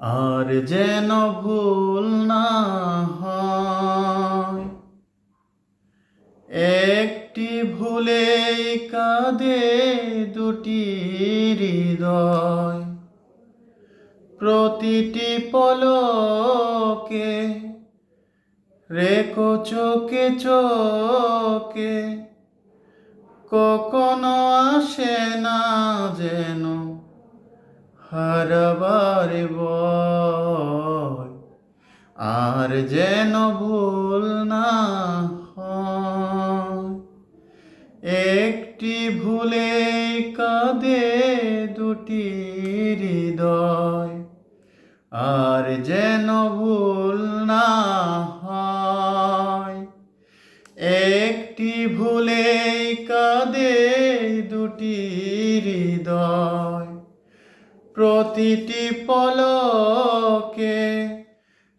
আর যেন ভুল না হয়। একটি ভুলে কাঁদে দুটি হৃদয়। প্রতিটি পলকে রেখো চোখে চোখে। কখনো আসে না যেন হারবার বয়। আর যেন ভুল না একটি ভুলে কাঁদে দুটি হৃদয়। আর যেন ভুল না হয়। একটি ভুলে কাঁদে প্রতিটি পলকে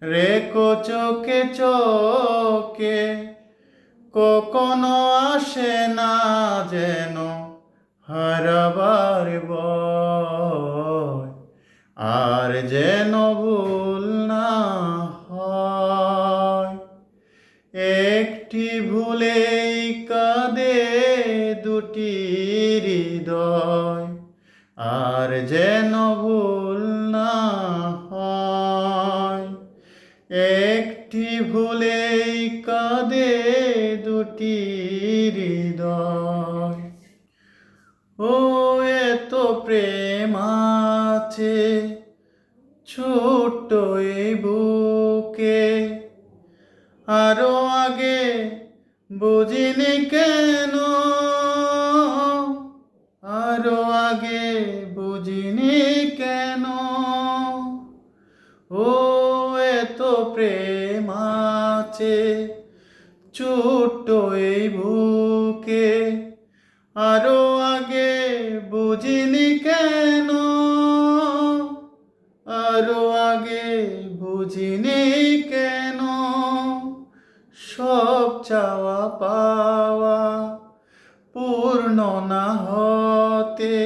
রেখো চোখে চোখে, কখনো আসে না যেন হারাবার আর যেন ভুল না হয়। একটি ভুলেই কাঁদে দুটি হৃদয়, আর যেন ভুল না হয়। একটি ভুলেই কাঁদে দুটি হৃদয়। ও, এত প্রেম আছে এই বুকে। আরও আগে বুঝিনি কেন প্রেম আছে ছোট্ট এই বুকে, আরও আগে বুঝিনি কেন? আরও আগে বুঝিনি কেন? সব চাওয়া পাওয়া পূর্ণ না হতে,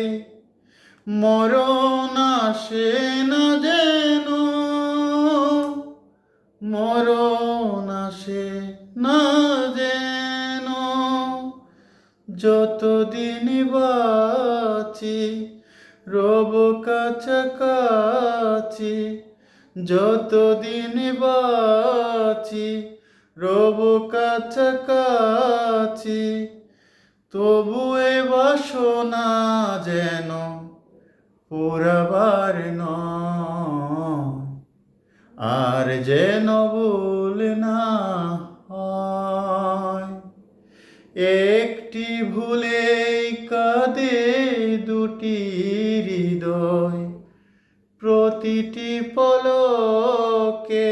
মরণ আসে না যেন। মরণ আসে না যেন। যতদিন বাঁচি, রব কাছাকাছি। যতদিন বাঁচি, রব কাছাকাছি। তবু এ বাসনা যেন পুরাবার নয়। আর যেন ভুল না হয়। একটি ভুলে কাঁদে দুটি হৃদয়। প্রতিটি পলকে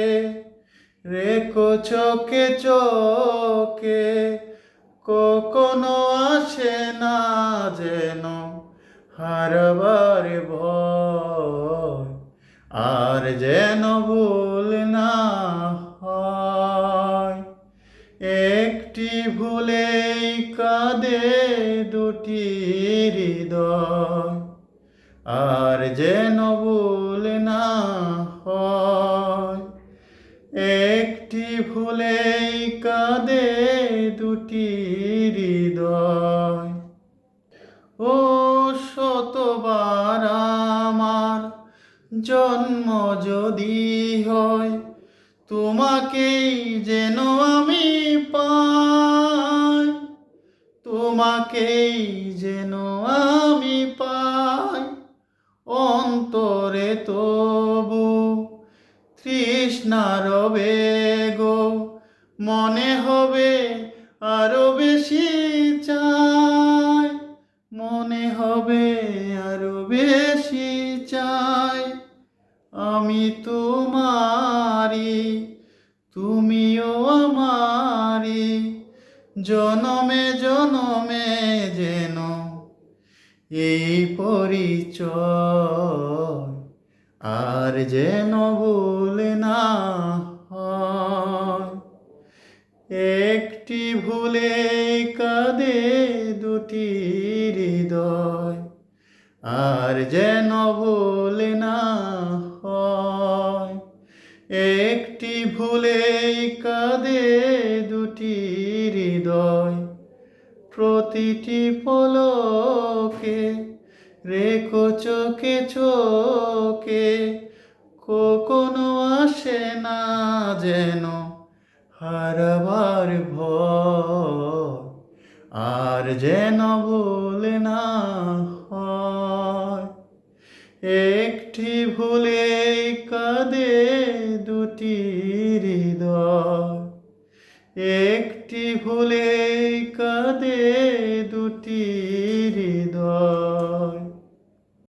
রেখো চোখে চোখে। কখনো আসে না যেন হারবার ভয়। আর যেন কাঁদে দুটি হৃদয়। আর যেন ভুল না হয়, একটি ভুলেই কাঁদে দুটি হৃদয়। ও শতবার আমার জন্ম যদি হয়, তোমাকেই তোমাকেই যেন আমি পাই। অন্তরে তবু তৃষ্ণার বেগো। মনে হবে আরও বেশি চাই। মনে হবে আরও বেশি চাই। আমি তোমারি তুমিও আমারি জনমে জনমে যেন এই পরিচয় আর যেন ভুল না হয়। একটি ভুলে কাঁদে দুটি হৃদয়, আর যেন ভুল না হয়। একটি ভুলেই কাঁদে দুটি হৃদয়, প্রতিটি পলকে রেখো চোখে চোখে, কখনো আসে না যেন হারবার ভয়। আর যেন ভুলে না হয়, একটি ভুলে কাঁদে দুটি হৃদয়। একটি ভুলে কাঁদে